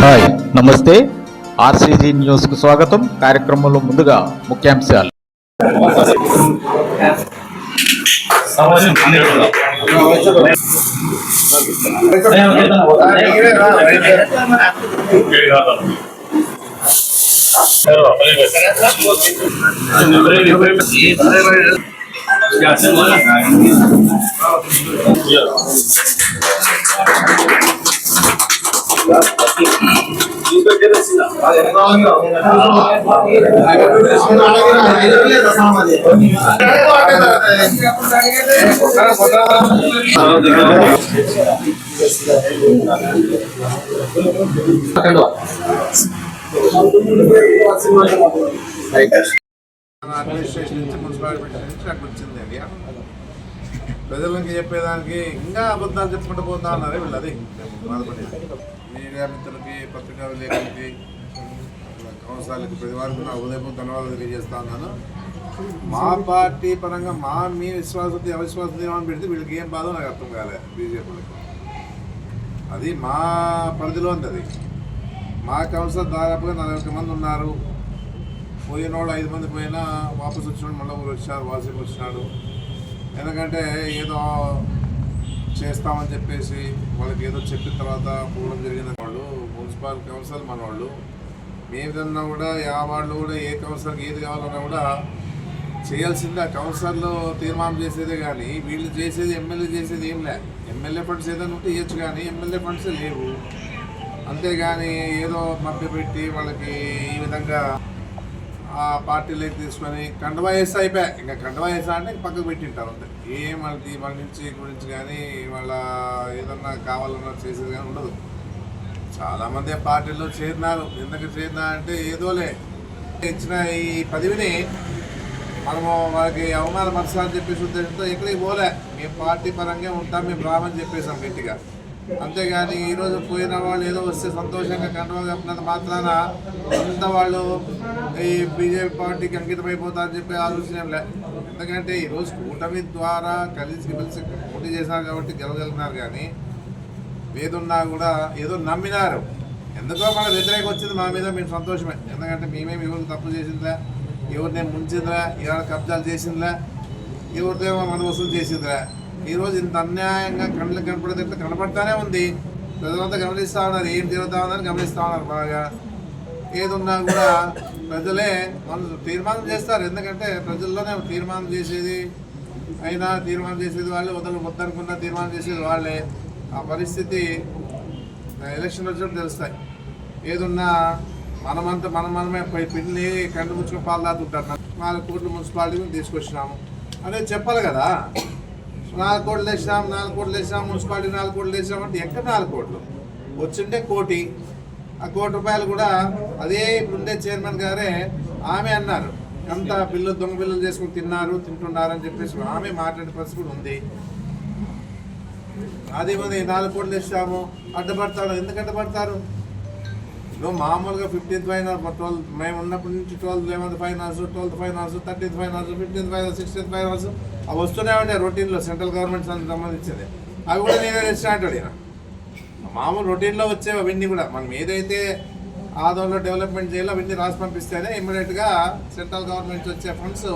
Hi నమస్తే RCG news కు స్వాగతం కార్యక్రమంలో ముందుగా ముఖ్యాంశాలు అడ్మినిస్ట్రేషన్ నుంచి మున్సిపాలిటీ నుంచి అక్కడ వచ్చింది ఐడియా ప్రజలకి చెప్పేదానికి ఇంకా అబద్ధాలు చెప్పుకుంటూ పోతా అన్నారు వీళ్ళు అది. బాధపడేది మీడియా మిత్రులకి పత్రికా విలేకరులకి కౌన్సిలర్లకి ప్రతి వారికి నా ఉదయం ధన్యవాదాలు తెలియజేస్తా ఉన్నాను. మా పార్టీ పరంగా మా మీ విశ్వాసత అవిశ్వాసం ఏమని పెడితే వీళ్ళకి ఏం బాధో నాకు అర్థం కాలేదు బీజేపీలకు అది మా పరిధిలో ఉంది అది. మా కౌన్సిలర్ దాదాపుగా నలభై మంది ఉన్నారు. పోయిన వాళ్ళు ఐదు మంది పోయినా వాపసు వచ్చినాడు మళ్ళీ ఊరు వచ్చారు వాసిపు వచ్చినాడు. ఎందుకంటే ఏదో చేస్తామని చెప్పేసి వాళ్ళకి ఏదో చెప్పిన తర్వాత పోవడం జరిగిన వాళ్ళు. మున్సిపల్ కౌన్సిల్ మన వాళ్ళు ఏదన్నా కూడా యా వాళ్ళు కూడా ఏ కౌన్సిలర్కి ఏది కావాలన్నా కూడా చేయాల్సిందే. ఆ కౌన్సిలర్లు తీర్మానం చేసేదే కానీ వీళ్ళు చేసేది ఎమ్మెల్యే చేసేది ఏం లే. ఎమ్మెల్యే ఫండ్స్ ఏదైనా ఉంటే ఇవ్వచ్చు కానీ ఎమ్మెల్యే ఫండ్స్ లేవు. అంతేగాని ఏదో మభ్యపెట్టి వాళ్ళకి ఈ విధంగా ఆ పార్టీలోకి తీసుకొని కండవా అయిపోయాయి అయిపోయా. ఇంకా కండవా వేసా అంటే పక్కకు పెట్టింటారు అంతే. ఏం వాళ్ళకి వాళ్ళ నుంచి గురించి కానీ వాళ్ళ ఏదన్నా కావాలన్నా చేసేది కానీ ఉండదు. చాలామంది పార్టీలో చేరినారు. ఎందుకు చేరినా అంటే ఏదోలే. ఇచ్చిన ఈ పదవిని మనము వాళ్ళకి అవమానపరచాలని చెప్పేసి ఉద్దేశంతో ఎక్కడికి పోలే. మేము పార్టీ పరంగా ఉంటాం మేము రామని చెప్పేసాం గట్టిగా. అంతేగాని ఈరోజు పోయిన వాళ్ళు ఏదో వస్తే సంతోషంగా కండవా కప్పినంత మాత్రాన అంత వాళ్ళు ఈ బీజేపీ పార్టీకి అంకితం అయిపోతారని చెప్పి ఆలోచన లే. ఎందుకంటే ఈరోజు కూటమి ద్వారా కలిసి కలిసి పోటీ చేశారు కాబట్టి గెలవగలిగినారు కానీ ఏదున్నా కూడా ఏదో నమ్మినారు. ఎందుకో మన వ్యతిరేకం వచ్చింది మా మీద మేము సంతోషమే. ఎందుకంటే మేమేమి ఎవరు తప్పు చేసిందిలే ఎవరిని ముంచిందిరా? ఎవరు కబ్జాలు చేసిందిలే ఎవరిదేమో మన వసూలు చేసిందిరా? ఈరోజు ఇంత అన్యాయంగా కళ్ళకి కనపడేటట్లు కనపడతానే ఉంది. ప్రజలంతా గమనిస్తూ ఉన్నారు. ఏం జరుగుతా ఉందని గమనిస్తూ ఉన్నారు బాగా. ఏదున్నా కూడా ప్రజలే మనం తీర్మానం చేస్తారు. ఎందుకంటే ప్రజల్లోనే తీర్మానం చేసేది అయినా తీర్మానం చేసేది వాళ్ళే. వదలు వద్దనుకున్న తీర్మానం చేసేది వాళ్ళే. ఆ పరిస్థితి ఎలక్షన్ వచ్చినప్పుడు తెలుస్తాయి. ఏదున్నా మనమంతా మనం మనమే పై పిల్లి కండు ముచ్చుకుని పాలు దాతుంటారు నాలుగు కోట్లు మున్సిపాలిటీని తీసుకొచ్చినాము. అనేది చెప్పాలి కదా. నాలుగు కోట్లు వేసినాం నాలుగు కోట్లు వేసినాం మున్సిపాలిటీ నాలుగు కోట్లు వేసినాం అంటే ఎక్కడ నాలుగు కోట్లు? వచ్చింటే కోటి. ఆ కోటి రూపాయలు కూడా అదే ఇప్పుడుండే చైర్మన్ గారే ఆమె అన్నారు. ఎంత బిల్లు దొంగ బిల్లులు చేసుకుని తిన్నారు తింటున్నారు అని చెప్పేసి ఆమె మాట్లాడే పరిస్థితి కూడా ఉంది. అదే మంది నాలుగు కోట్లు ఇస్తాము అడ్డపడతారు ఎందుకు అడ్డపడతారు? ఇప్పుడు మామూలుగా ఫిఫ్టీన్త్ ఫైనాన్స్ ట్వెల్త్ మేము ఉన్నప్పటి నుంచి twelfth eleventh finance twelfth finance thirteenth finance fifteenth finance sixteenth finance అవి వస్తూనే ఉంటాయి రొటీన్లో సెంట్రల్ గవర్నమెంట్ సంబంధించింది. అవి కూడా నేనే తెచ్చినా అంటాడు ఈయన. మామూలు రొటీన్లో వచ్చేవి అవన్నీ కూడా. మనం ఏదైతే ఆదోళనలో డెవలప్మెంట్ చేయాలో అవన్నీ రాసి పంపిస్తేనే ఇమ్మీడియట్గా సెంట్రల్ గవర్నమెంట్ వచ్చే ఫండ్స్